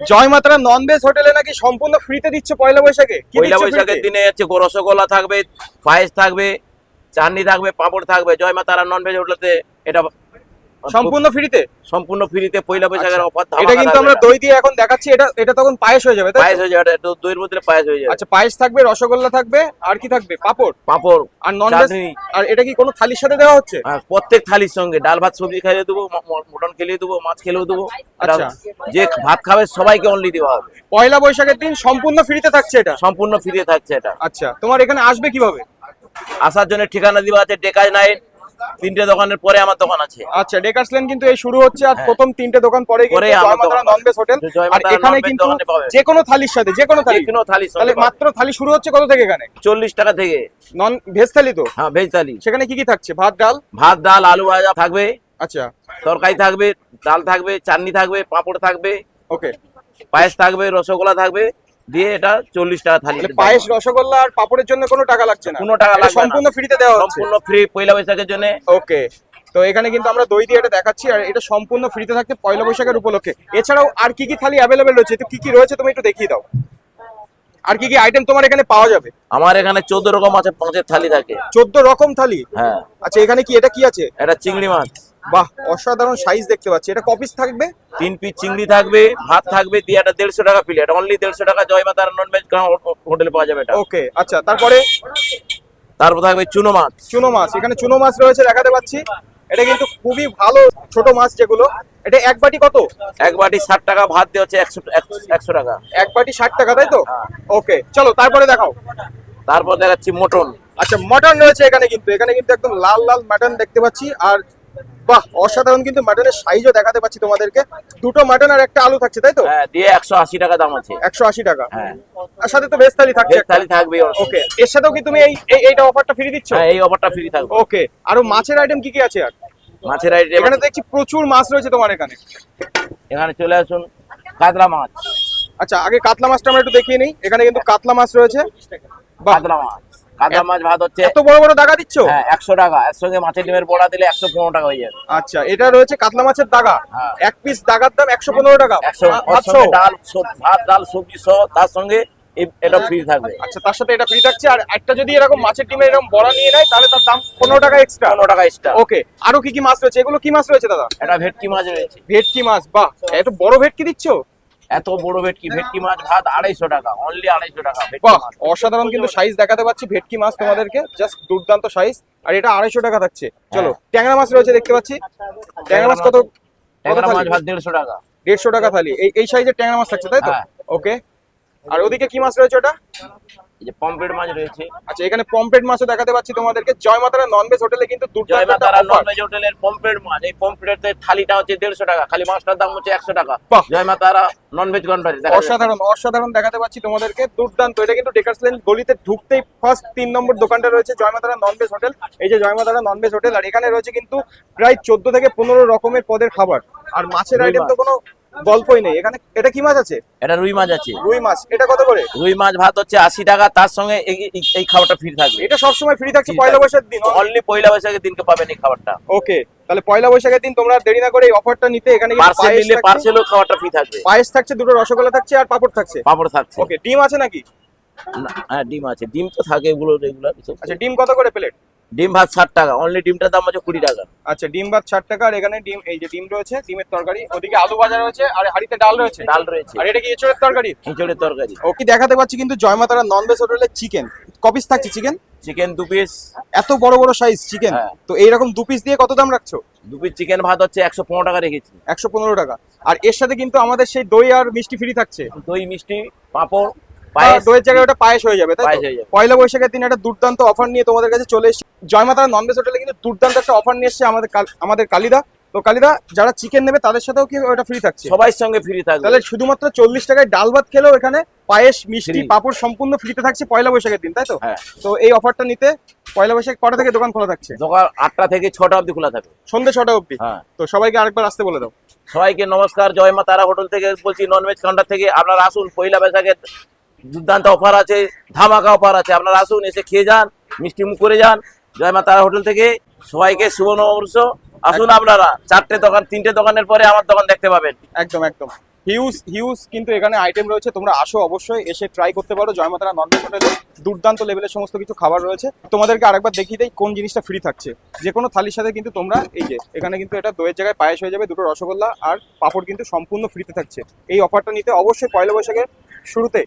জয় মাতারা নন ভেজ হোটেলে নাকি সম্পূর্ণ ফ্রিতে দিচ্ছে পয়লা বৈশাখে? পয়লা বৈশাখের দিনে হচ্ছে গো- রসগোল্লা থাকবে পায়েস থাকবে চাটনি থাকবে পাঁপড় থাকবে। জয় মাতারা নন ভেজ হোটেলতে এটা সম্পূর্ণ ফ্রিতে? সম্পূর্ণ ফ্রিতে পয়লা বৈশাখের অফার আচ্ছা। এটা কিন্তু আমরা দই দিয়ে এখন দেখাচ্ছি এটা এটা তখন পায়েস হয়ে যাবে? পায়েস হয়ে যাবে এটা দইয়ের মধ্যে পায়েস হয়ে যাবে। আচ্ছা পায়েস থাকবে রসগোল্লা থাকবে আর কি থাকবে? পাপড়? পাপড় আর নন। আর এটা কি কোনো থালির সাথে দেওয়া হচ্ছে? আর প্রত্যেক থালির সঙ্গে। ডাল ভাত সবজি খাইয়ে দেবো মটন খেলিয়ে দেবো মাছ খেলেও দেবো। আচ্ছা। যে ভাত খাবে সবাইকে অনলি দেওয়া হবে। পয়লা বৈশাখের দিন সম্পূর্ণ ফ্রিতে থাকছে এটা? সম্পূর্ণ ফ্রিতে থাকছে এটা। আচ্ছা তোমার এখানে আসবে কীভাবে? আসার জন্য ঠিকানা দেওয়া আছে ডেকাজ নাইট তিনটে দোকানের পরে আমার দোকান আছে। আচ্ছা ডেকার্স লেন কিন্তু এই শুরু হচ্ছে আর হ্যাঁ। প্রথম তিনটে দোকান পরে কিন্তু জয়মাতারা নন ভেজ হোটেল আর এখানে কিন্তু যে কোনো থালির সাথে যে কোনো থালি। কোনো থালি তাহলে মাত্র থালি শুরু হচ্ছে কত থেকে এখানে? চল্লিশ টাকা থেকে। নন ভেজ থালি তো? হ্যাঁ ভেজ থালি। সেখানে কি কি থাকছে? ভাত ডাল? ভাত ডাল আলু ভাজা থাকবে আচ্ছা। তরকারি থাকবে ডাল থাকবে চাটনি থাকবে পাঁপড় থাকবে ওকে। পায়েস থাকবে রসগোল্লা থাকবে দিয়ে এটা চল্লিশ টাকা থালি পায়েস রসগোল্লা আর পাপড়ের জন্য কোনো টাকা লাগছে না? কোনো টাকা এটা সম্পূর্ণ ফ্রিতে দেওয়া সম্পূর্ণ ফ্রি পয়লা বৈশাখের জন্য। ওকে। তো এখানে কিন্তু আমরা দই দিয়ে এটা দেখাচ্ছি আর এটা সম্পূর্ণ ফ্রিতে থাকছে পয়লা বৈশাখের উপলক্ষে। এছাড়াও আর কি কি থালি অ্যাভেলেবেল রয়েছে? তো কি কি রয়েছে তুমি একটু দেখিয়ে দাও। আর কি কি আইটেম তোমার এখানে পাওয়া যাবে? আমার এখানে চোদ্দ রকম আছে পাঁচের থালি থাকে। চোদ্দ রকম থালি? হ্যাঁ। আচ্ছা এখানে কি এটা কি আছে? এটা চিংড়ি মাছ। বাহ অসাধারণ সাইজ দেখতে পাচ্ছি। এটা কপিস থাকবে? তিন পিস চিংড়ি থাকবে ভাত থাকবে দিয়ে এটা দেড়শো টাকা প্লেট অনলি দেড়শো টাকা জয় মাতার নন ভেজ হোটেলে পাওয়া যাবে এটা। ওকে আচ্ছা তারপরে? তারপর থাকবে চুনো মাছ। চুনো মাছ এখানে চুনো মাছ রয়েছে দেখাতে পাচ্ছি। এটা কিন্তু খুবই ভালো ছোট মাছ যেগুলো। এটা এক বাটি কত? এক বাটি ষাট টাকা ভাত দিয়ে হচ্ছে একশো একশো টাকা। এক বাটি ষাট টাকা তাই তো? হ্যাঁ। ওকে চলো তারপরে দেখাও। তারপর দেখাচ্ছি মটন। আচ্ছা মটন রয়েছে এখানে কিন্তু। এখানে কিন্তু একদম লাল লাল মাটন দেখতে পাচ্ছি। আর বাহ অসাধারণ কিন্তু মাটনের সাইজও দেখাতে পাচ্ছি তোমাদেরকে। দুটো মাটন আর একটা আলু থাকছে তাই তো? হ্যাঁ দিয়ে একশো আশি টাকা দাম আছে। একশো আশি টাকা। হ্যাঁ। আর সাথে তো ভেজ থালি থাকছে ভেজ থালি থাকবে ওকে এর সাথেও কি তুমি এই এই- এইটা অফারটা ফ্রি দিচ্ছ? হ্যাঁ এই অফারটা ফ্রি থাকবে। ওকে আরও মাছের আইটেম কি কি আছে আর? মাছের আইটেম এখানে দেখছি প্রচুর মাছ রয়েছে তোমার এখানে। এখানে চলে আসুন কাতলা মাছ। আচ্ছা আগে কাতলা মাছটা আমরা একটু দেখিয়ে নিই। এখানে কিন্তু কাতলা মাছ রয়েছে। কাতলা মাছ। কাতলা মাছ ভাত হচ্ছে। এত বড় বড় দাগা দিচ্ছ? হ্যাঁ একশো টাকা। এর সঙ্গে মাছের ডিমের বড়া দিলে একশো পনেরো টাকা হয়ে যাবে। আচ্ছা এটা রয়েছে কাতলা মাছের দাগা। হ্যাঁ। এক পিস দাগার দাম একশো পনেরো টাকা। ডাল ভাত ডাল সবজি সহ তার সঙ্গে এটা ফ্রি থাকবে। আচ্ছা তার সাথে এটা ফ্রি থাকছে। আর একটা যদি এরকম মাছের ডিমের এরকম বড়া নিয়ে নেয় তাহলে তার দাম পনেরো টাকা এক্সট্রা পনেরো টাকা এক্সট্রা ওকে আরও কি কি মাছ রয়েছে? এগুলো কি মাছ রয়েছে দাদা? এটা ভেটকি মাছ রয়েছে। ভেটকি মাছ বাহ। এত বড় ভেটকি দিচ্ছ? এত বড় ভেটকি ভেটকি মাছ ভাত আড়াইশো টাকা অনলি আড়াইশো টাকা অসাধারণ কিন্তু সাইজ দেখাতে পাচ্ছি ভেটকি মাছ তোমাদেরকে জাস্ট দুর্দান্ত সাইজ আর এটা আড়াইশো টাকা থাকছে। চলো হ্যাঁ। ট্যাংরা মাছ রয়েছে দেখতে পাচ্ছি। ট্যাংরা মাছ কত ট্যাংরা মাছ ভাত দেড়শো টাকা। দেড়শো টাকা থালি। এই এই সাইজের ট্যাংরা মাছ থাকছে তাই তো? হ্যাঁ। ওকে আর ওদিকে কি মাছ রয়েছে ওটা? এই যে পমপ্লেট মাছ রয়েছে। আচ্ছা এখানে মাছও দেখাতে পাচ্ছি তোমাদেরকে। জয় মাতারা নন ভেজ হোটেলে কিন্তু জয় দুর্দান্ত মা একটা তারা offer। নন ভেজ হোটেলের পমপ্লেট মাছ। এই পমপ্লেটের থালিটা হচ্ছে দেড়শো টাকা খালি মাছটার দাম হচ্ছে একশো টাকা। জয় কনভারি অসাধারণ অসাধারণ দেখাতে পাচ্ছি তোমাদেরকে। দুর্দান্ত। এটা কিন্তু ডেকার্স লেন গলিতে ঢুকতেই ফার্স্ট তিন নম্বর দোকানটা রয়েছে জয়মাতারা নন ভেজ হোটেল এই যে জয়মাতারা নন ভেজ হোটেল আর এখানে রয়েছে কিন্তু প্রায় চোদ্দ থেকে পনেরো রকমের পদের খাবার। আর মাছের আইটেম তো কোনো গল্পই নেই। এখানে এটা কি মাছ আছে? এটা রুই মাছ আছে। রুই মাছ। এটা কত করে? রুই মাছ ভাত হচ্ছে আশি টাকা তার সঙ্গে এই- খাবারটা ফ্রি থাকবে। এটা সবসময় ফ্রি থাকছে পয়লা। বৈশাখের দিন অনলি? পয়লা বৈশাখের দিনকে পাবেন এই খাবারটা। ওকে। তাহলে পয়লা বৈশাখের দিন তোমরা দেরি না করে এই অফারটা নিতে এখানে পার্সেল নিলে পার্সেলও খাবারটা ফ্রি থাকবে। পায়েস থাকছে দুটো রসগোল্লা থাকছে আর পাপড় থাকছে। পাপড় থাকছে। ওকে ডিম আছে নাকি? হ্যাঁ ডিম আছে। ডিম তো থাকে এগুলো রেগুলার আচ্ছা ডিম কত করে প্লেট? ডিম ভাত ষাট টাকা অনলি ডিমটার দাম হচ্ছে কুড়ি টাকা। আচ্ছা ডিম ভাত ষাট টাকা আর এখানে ডিম এই যে ডিম রয়েছে ডিমের তরকারি ওদিকে আলু ভাজা রয়েছে আর হাড়িতে ডাল রয়েছে। ডাল রয়েছে। আর এটা কি এঁচড়ের তরকারি? খিচুড়ির তরকারি। ও কি দেখাতে পাচ্ছি কিন্তু জয়মাতারা নন ভেজ হোটেলে চিকেন কপিস থাকছে চিকেন চিকেন দু পিস এত বড় বড় সাইজ চিকেন হ্যাঁ। তো এইরকম দু পিস দিয়ে কত দাম রাখছো? দু পিস চিকেন ভাত হচ্ছে একশো পনেরো টাকা রেখেছি। একশো পনেরো টাকা। আর এর সাথে কিন্তু আমাদের সেই দই আর মিষ্টি ফ্রি থাকছে। দই মিষ্টি পাঁপড় দইয়ের জায়গায় ওটা পায়েস হয়ে যাবে তাই হয়ে। পয়লা বৈশাখের দিন একটা দুর্দান্ত অফার নিয়ে তোমাদের কাছে চলে এসেছি। জয়মাতারা নন ভেজ হোটেলে কিন্তু দুর্দান্ত একটা অফার নিয়ে এসেছে আমাদের আমাদের কালিদা। তো কালিদা যারা চিকেন নেবে তাদের সাথেও কি ওটা ফ্রি থাকছে? সবাই সঙ্গে ফ্রি থাকবে। তাহলে শুধুমাত্র চল্লিশ টাকায় ডাল ভাত খেলেও এখানে পায়েস মিষ্টি। পাপড় সম্পূর্ণ ফ্রিতে থাকছে পয়লা বৈশাখের দিন তাই তো? হ্যাঁ। তো এই অফারটা নিতে পয়লা বৈশাখ কটা থেকে দোকান খোলা থাকছে? সকাল আটটা থেকে ছটা অবধি খোলা থাকে। সন্ধ্যে ছটা অবধি? হ্যাঁ। তো সবাইকে আরেকবার আসতে বলে দাও। সবাইকে নমস্কার জয় মা তারা হোটেল থেকে বলছি ননভেজ কাউন্টার থেকে আপনারা আসুন পয়লা বৈশাখের দুর্দান্ত অফার আছে ধামাকা অফার আছে। আপনারা আসুন এসে খেয়ে যান মিষ্টি মুখ করে যান। জয় মা তারা হোটেল থেকে। সবাইকে শুভ নববর্ষ। আসুন আপনারা চারটে দোকান তিনটে দোকানের পরে আমার দোকান দেখতে পাবেন। একদম একদম। হিউজ হিউজ কিন্তু এখানে আইটেম রয়েছে তোমরা আসো অবশ্যই এসে ট্রাই করতে পারো। জয়মাতারা ননভেজ হোটেলে দুর্দান্ত লেভেলের সমস্ত কিছু খাবার রয়েছে। তোমাদেরকে আরেকবার দেখিয়ে দেয় কোন জিনিসটা ফ্রি থাকছে। যে কোনো থালির সাথে কিন্তু তোমরা এই যে এখানে কিন্তু এটা দইয়ের জায়গায় পায়েস হয়ে যাবে দুটো রসগোল্লা আর পাঁপড় কিন্তু সম্পূর্ণ ফ্রিতে থাকছে। এই অফারটা নিতে অবশ্যই পয়লা বৈশাখের শুরুতে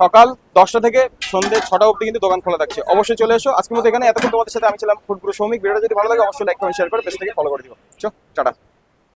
সকাল দশটা থেকে সন্ধ্যে ছটা অব্দি কিন্তু দোকান খোলা থাকছে। অবশ্যই চলে এসো। আজকের মতো এখানে এতক্ষণ তোমাদের সাথে আমি ছিলাম ফুটপুরো শ্রমিক ভিডিওটা যদি ভালো লাগে, অবশ্যই লাইক কমেন্ট শেয়ার করে বেশ থেকে ফলো করে দিও। চো, টাটা।